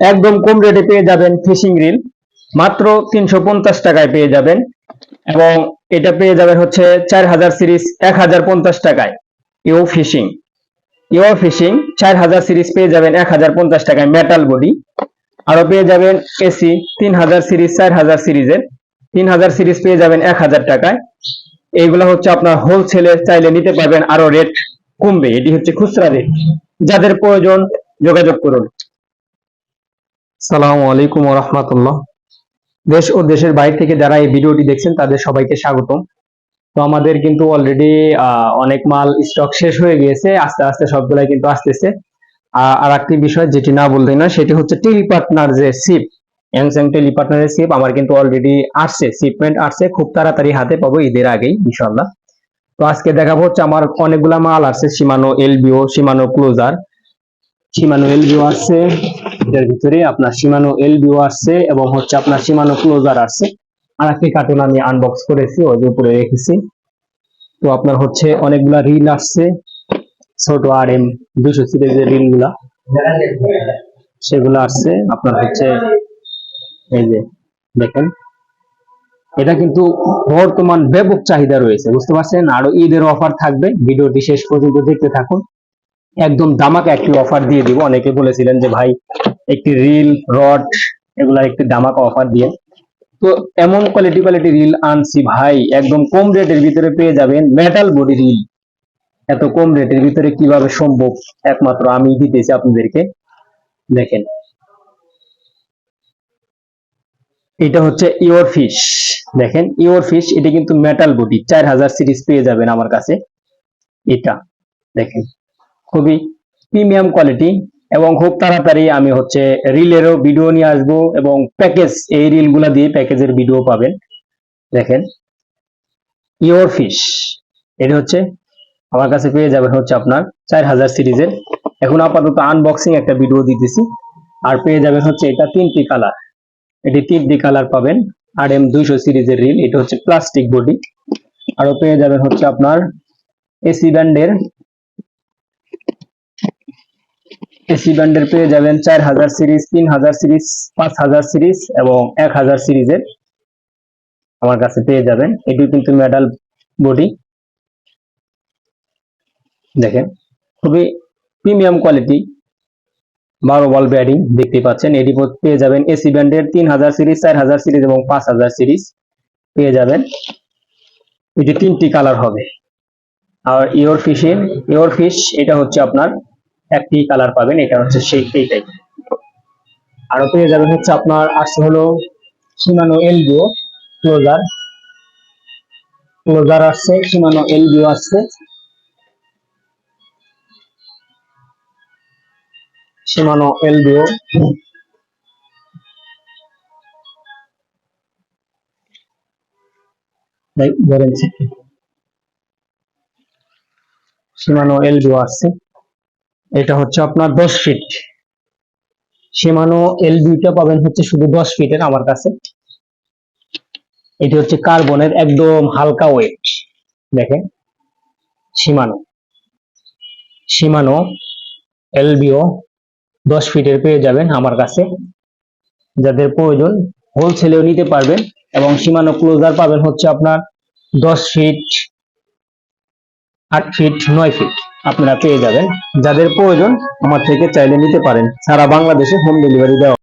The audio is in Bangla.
একদম কম রেটে পেয়ে যাবেন ফিশিং রিল মাত্র তিনশো পঞ্চাশ টাকায় পেয়ে যাবেন এবং এটা পেয়ে যাবেন হচ্ছে চার হাজার সিরিজ এক হাজার পঞ্চাশ টাকায়। ইও ফিশিং ইও ফিশিং চার হাজার সিরিজ পেয়ে যাবেন এক হাজার পঞ্চাশ টাকায় মেটাল বডি আরও পেয়ে যাবেন এসি তিন হাজার সিরিজ চার হাজার সিরিজের তিন হাজার সিরিজ পেয়ে যাবেন এক হাজার টাকায়। এইগুলো হচ্ছে আপনার হোলসেলে চাইলে নিতে পারবেন আরও রেট কমবে, এটি হচ্ছে খুচরা রেট যাদের প্রয়োজন যোগাযোগ করুন। সালামু আলাইকুম রহমতুল্লাহ। দেশ ও দেশের বাইরে থেকে যারা এই ভিডিওটি দেখছেন, তাদের সবাইকে স্বাগতম। তো আমাদের কিন্তু অলরেডি অনেক মাল স্টক শেষ হয়ে গিয়েছে, আস্তে আস্তে সবগুলাই কিন্তু আসতেছে। আর একটি বিষয় যেটি না বলতেই না সেটি হচ্ছে টেলিপার্টনার যে সিপ ইয়াংস্যাং টেলিপার্টনারের সিপ আমার কিন্তু অলরেডি আসছে শিপমেন্ট আসছে, খুব তাড়াতাড়ি হাতে পাবো ঈদের আগেই ইনশাল্লাহ তো আজকে দেখাবো হচ্ছে আমার অনেকগুলা মাল আছে সীমানো এলবিও সীমানো ক্লোজার সীমানো এলবিও আসছে এটার ভিতরে আপনার সীমানো এলবিও আসছে এবং হচ্ছে আপনার সীমানো ক্লোজার আসছে। আর একটি কার্টুন আমি আনবক্স করেছি ওই যে উপরে রেখেছি। তো আপনার হচ্ছে অনেকগুলা রিল আসছে, ছোট আর এম দুশো সিরিজের রিলগুলা সেগুলো আসছে, আপনার হচ্ছে এই যে দেখেন। এটা কিন্তু বর্তমান ব্যাপক চাহিদা রয়েছে, বুঝতে পারছেন? আরও ঈদের অফার থাকবে, ভিডিওটি শেষ পর্যন্ত দেখতে থাকুন। একদম দামাকা একটি অফার দিয়ে দিব। অনেকে বলেছিলেন যে, ভাই একটি রিল রড এগুলা একটি দামাকা অফার দিয়ে। তো এমন কোয়ালিটি কোয়ালিটি রিল আনছি ভাই, একদম কম রেটের ভিতরে পেয়ে যাবেন মেটাল বডি রিল এত কম রেটের ভিতরে কীভাবে সম্ভব? একমাত্র আমি দিতেছি আপনাদেরকে। দেখেন। এটা হচ্ছে ইওর ফিশ দেখেন ইওর ফিশ এটা কিন্তু মেটাল বডি চার হাজার সিরিজ পেয়ে যাবেন আমার কাছে। এটা, দেখেন। খুবই প্রিমিয়াম কোয়ালিটি এবং খুব তাড়াতাড়ি আমি হচ্ছে রিলেরও ভিডিও নিয়ে আসব এবং প্যাকেজ এই রিলগুলা দিয়ে প্যাকেজের ভিডিও পাবেন। দেখেন ইওর ফিশ এটা হচ্ছে আমার কাছে পেয়ে যাবেন হচ্ছে আপনার চার হাজার সিরিজের। এখন আপাতত আনবক্সিং একটা ভিডিও দিতেছি, আর পেয়ে যাবেন হচ্ছে এটা তিনটি কালার এটি তিনটি কালার পাবেন আর এম দুইশো সিরিজের রিল এটা হচ্ছে প্লাস্টিক বডি আরও পেয়ে যাবেন হচ্ছে আপনার এসি ব্যান্ডের এসি ব্যান্ডের পেয়ে যাবেন চার হাজার সিরিজ তিন হাজার সিরিজ পাঁচ হাজার সিরিজ এবং এক হাজার সিরিজের আমার কাছে পেয়ে যাবেন। এটি কিন্তু মেডাল বডি দেখেন, খুবই প্রিমিয়াম কোয়ালিটি বারো বল ব্যাটিং দেখতে পাচ্ছেন। এটি পেয়ে যাবেন এসি ব্যান্ডের তিন হাজার সিরিজ চার হাজার সিরিজ এবং পাঁচ হাজার সিরিজ পেয়ে যাবেন। এটি তিনটি কালার হবে। আর ইওর ফিশের ইওর ফিশ এটা হচ্ছে আপনার একটি কালার পাবেন, এটা হচ্ছে সেই এইটাই আরও পেয়ে যাবেন হচ্ছে আপনার, আসছে হলো সীমানো এলবিও ক্লোজার ক্লোজার আসছে, সীমানো এলবিও আসছে। সীমানো এলবিও ধরেন, সীমানো এলবিও আসছে। এটা হচ্ছে আপনার দশ ফিট সীমানো এলবিটা পাবেন হচ্ছে শুধু দশ ফিটের আমার কাছে। এটি হচ্ছে কার্বনের একদম হালকা ওয়েট দেখেন। সীমানো। সীমানো এলবিও দশ ফিটের পেয়ে যাবেন আমার কাছে। যাদের প্রয়োজন হোলসেলেও নিতে পারবেন এবং সীমানো ক্লোজার পাবেন হচ্ছে আপনার দশ ফিট আট ফিট নয় ফিট আপনারা পেয়ে যাবেন। যাদের প্রয়োজন, আমার থেকে চাইলে নিতে পারেন। সারা বাংলাদেশে হোম ডেলিভারি দেওয়া